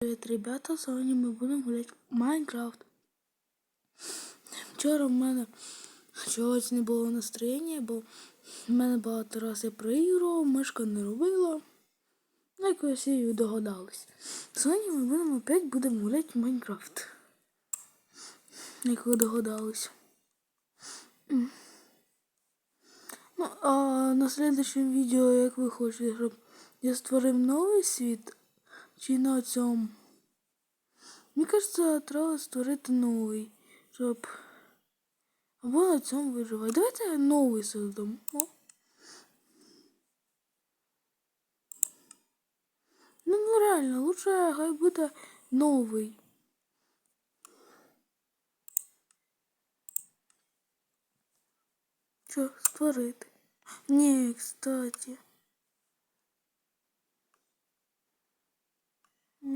Привет, ребята, сьогодні ми будемо гуляти в Майнкрафт. Вчора в мене чогось не було настроєння, бо в мене багато раз я проігрував, мишка не робила. Ну, як ви всі догадались. Сьогодні ми будемо опять будемо гуляти в Майнкрафт. Як ви догадались. Ну, а на следующем відео, як ви хочете, щоб я створив новий світ, чи на цьому. Мені кажется, треба створити новий, щоб або на цьому виживати. Давайте новий создамо. Ну, ну реально, лучше хай буде новий. Що, створити? Ні, кстати.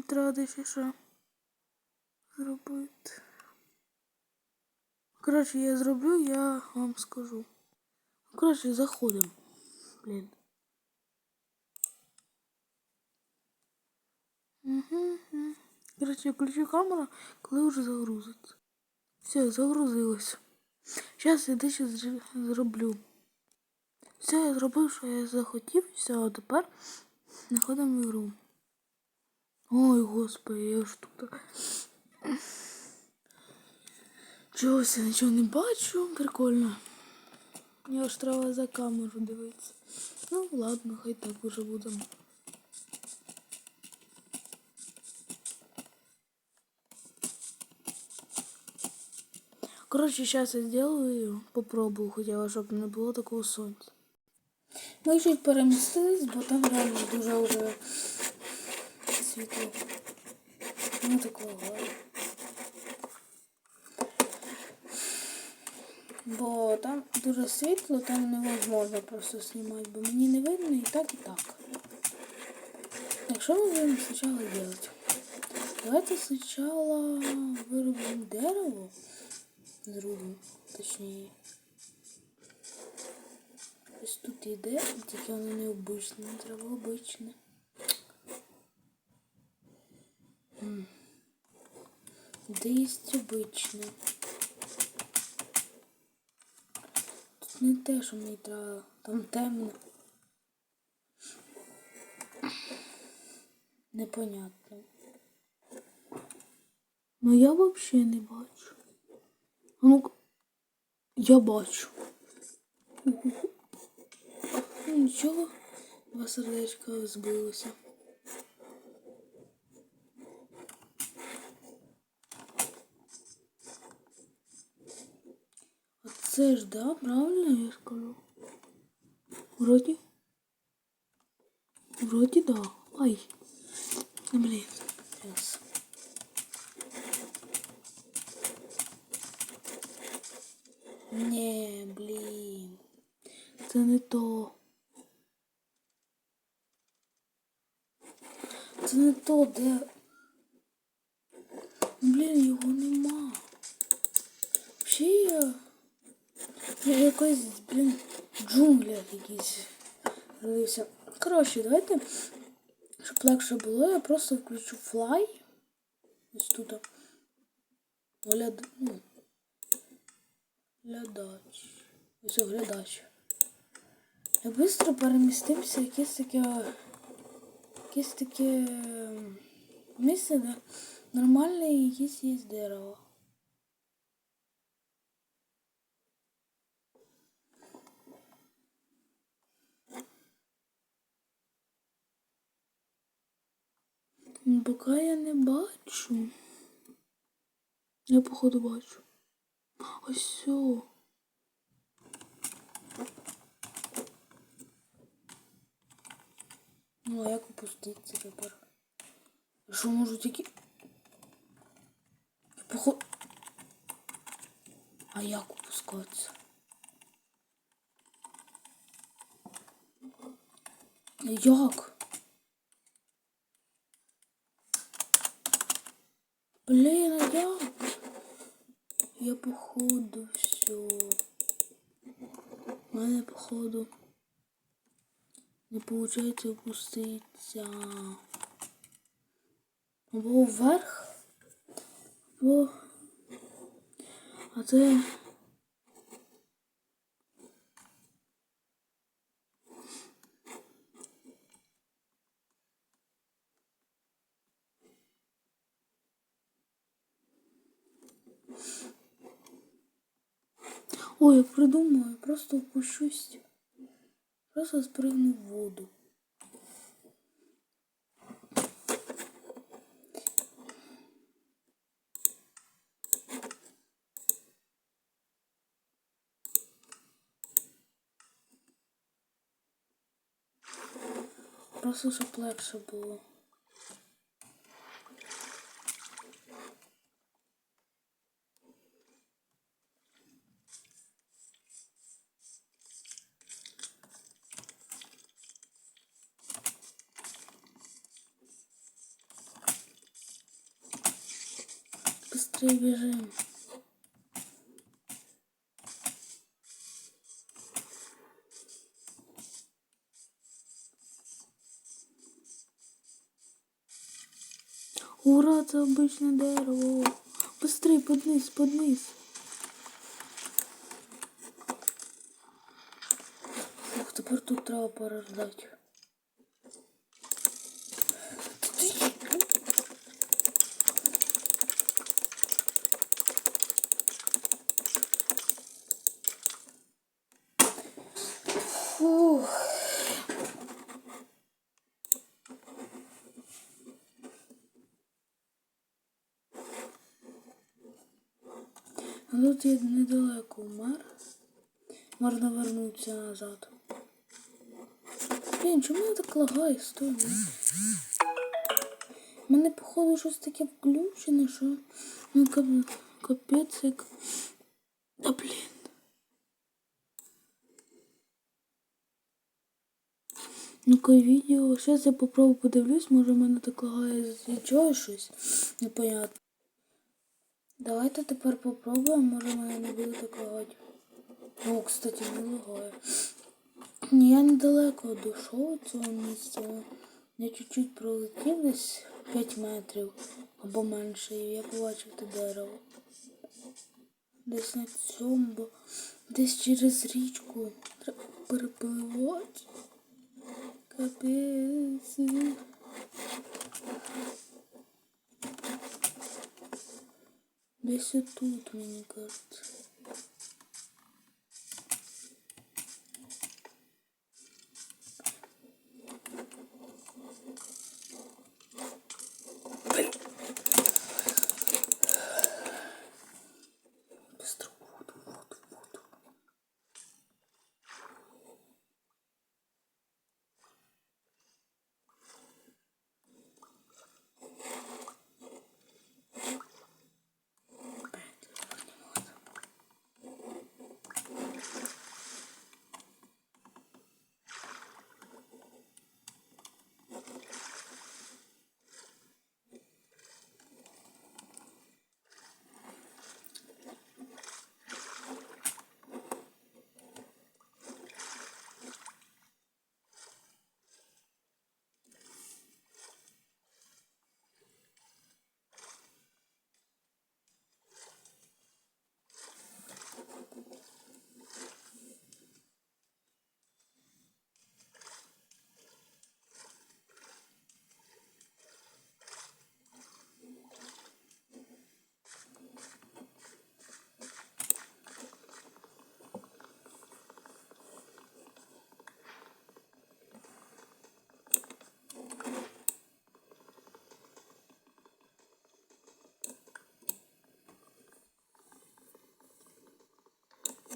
Треба ще що зробити. Коротше, я зроблю, я вам скажу. Коротше, заходимо. Блін. Угу. Коротше, я включу камеру, коли вже загрузиться. Все, загрузилось. Зараз я дещо зр- зроблю. Все, я зробив, що я захотів, все, а тепер знаходимо ігру. Ой, господи, я ж тут. Чогось я нічого не бачу, прикольно. Я ж треба за камеру дивитися. Ну, ладно, хай так уже будемо. Коротше, зараз я сделаю, попробую хоча б, щоб не було такого сонця. Ми чуть перемістились, бо там реально дуже вже світло. Ну такого. Бо там дуже світло, там невозможно просто знімати, бо мені не видно і так, і так. Так, що ми будемо спочатку робити? Давайте спочатку виробимо дерево. Зробимо, точніше. Ось тут іде, тільки воно не обичне, не обичне. М. Де є? Тут не те, що мені треба, там темно. Непонятно. Ну я взагалі не бачу. А ну я бачу. Нічого, два сердечка збилося. А це ж, да, правильно я скажу? Вроді. Вроді да. Ай. Блін. Сейчас. Не, блін. Це не то. Це не то, де. Блін, його нема. Ще я. Я якось, блін, в джунглях якісь родився. Коротше, давайте, щоб легше було, я просто включу флай. Ось тут. Гляд... Ну, глядач. Ось глядач. Я швидко перемістився в якесь таке. Якесь таке ем, місце, де нормальне якесь є дерево. Ну, Поки я не бачу. Я походу бачу. Ось все. Ну, а як опуститься тепер? Що можу тільки. Походу. А як опускатися? Як? Блин, а я... Я походу все. У походу не получается опуститься. або вверх, або а це Ой, я придумаю, просто опущусь. Просто спрыгну в воду. Просто щоб легше було. Быстрее бежим. Ура, це обичне дерево. Быстрей, подниз, подниз. Ух, тепер тут треба порождати. Фух. А тут я недалеко умер. Можна вернутися назад. Блін, чому мене так лагає? Стой. ну. У мене, походу, щось таке включене, що ну кап- капець як. Да блін. Ну-ка відео. Зараз я попробую подивлюсь, може в мене так лагає з чого щось. Непонятно. Давайте тепер попробуємо, може в мене не буде так лагати. О, кстати, не. Я недалеко дійшов цього місця. Я чуть-чуть пролетів десь 5 метрів або менше, я побачив те дерево. Десь на цьому, десь через річку треба перепливати. Капець. Десь тут, мені кажется.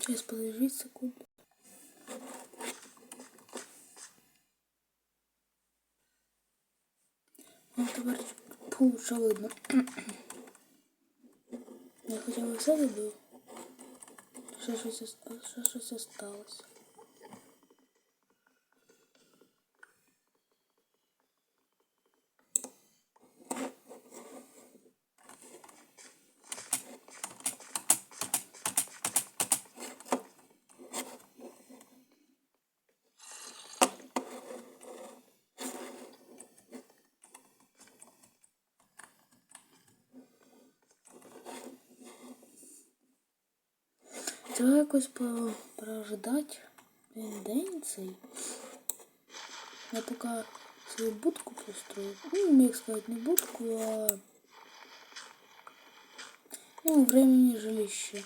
Сейчас подожди секунду. Ну, товарищ, получше видно. Я хотя бы все ост- ще щось осталось. Треба якось день цей. Я поки свою будку построю. Ну, як сказати, не будку, а ну, времени жилище.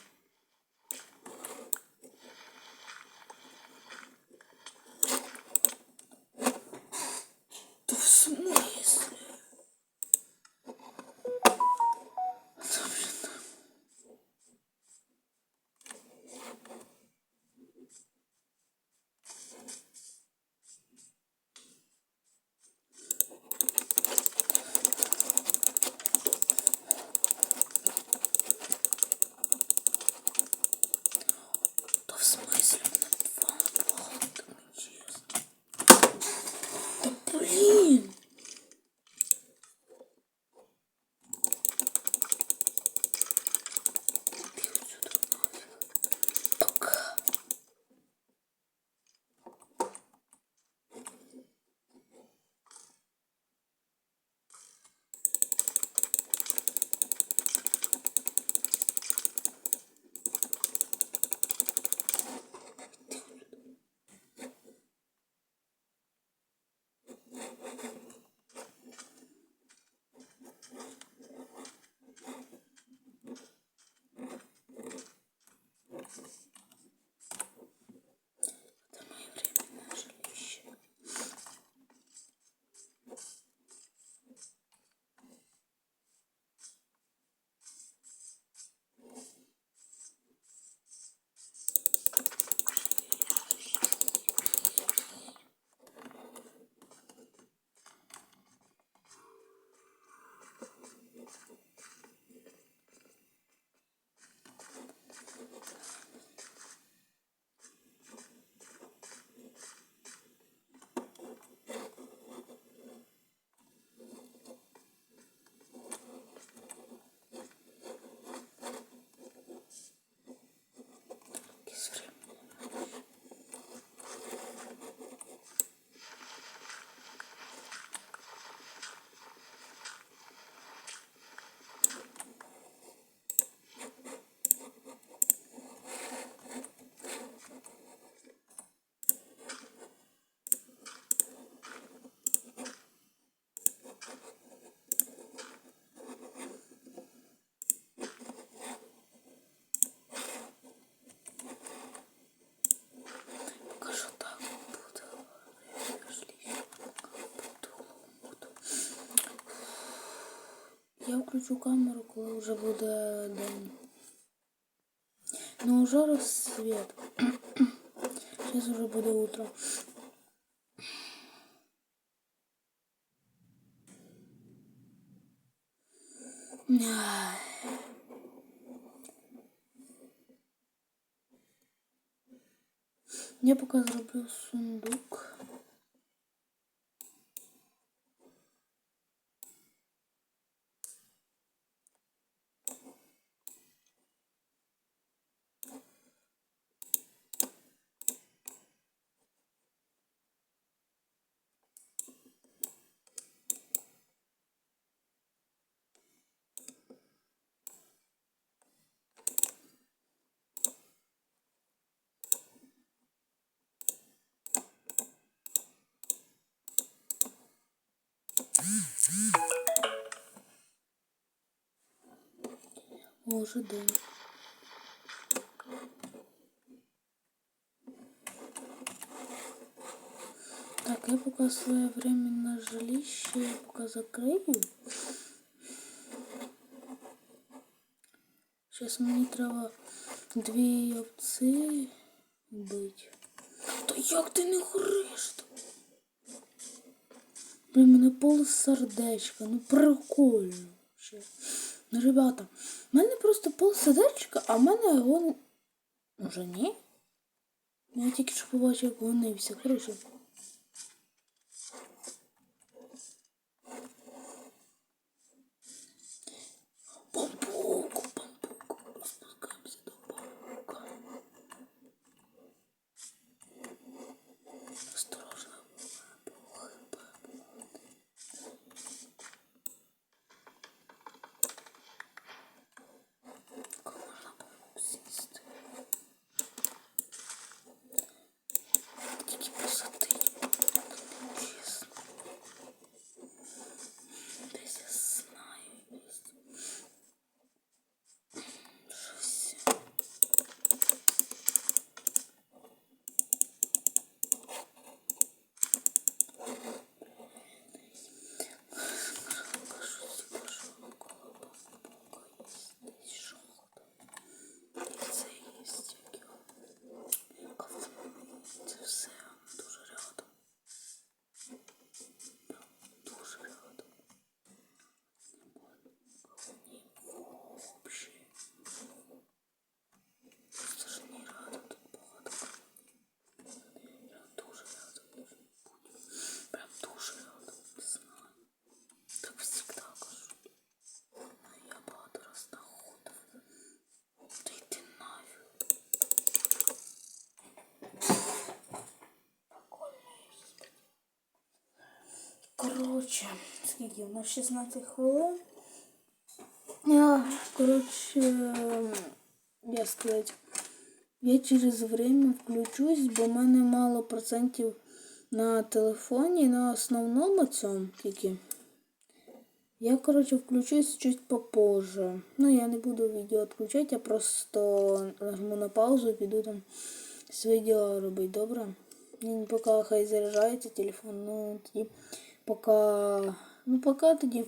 Включу камеру, коли вже буде день. Ну уже рассвет. Сейчас уже буде утро. Я пока зроблю сундук. О, уже день. Так, я пока свое временное жилище я пока закрою. Сейчас мені треба дві овці вбити. Та як ти не гориш? Блін, мене пол сердечка, ну прикольно. Ну, ребята, в мене просто пол садерчика, а в мене його... Уже ні? Я тільки що побачив, як гонився. Коротше. Коротше, скільки нас 16 хвилин. Я, коротше, я сказати, я через время включусь, бо в мене мало процентів на телефоні, на основному цьому тільки. Я, коротше, включусь чуть попозже. Ну, я не буду відео відключати, я просто нажму на паузу і піду там свої діла робити, добре? Ну, поки хай заряджається телефон, ну тоді поки. Ну, поки тоді.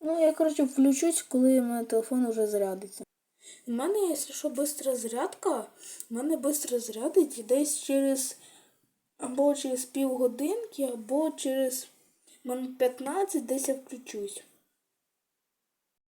Ну, я, коротше, включусь, коли в мене телефон вже зарядиться. У мене, якщо що, швидка зарядка, у мене швидко зарядить десь через або через півгодинки, або через минут 15 десь я включусь.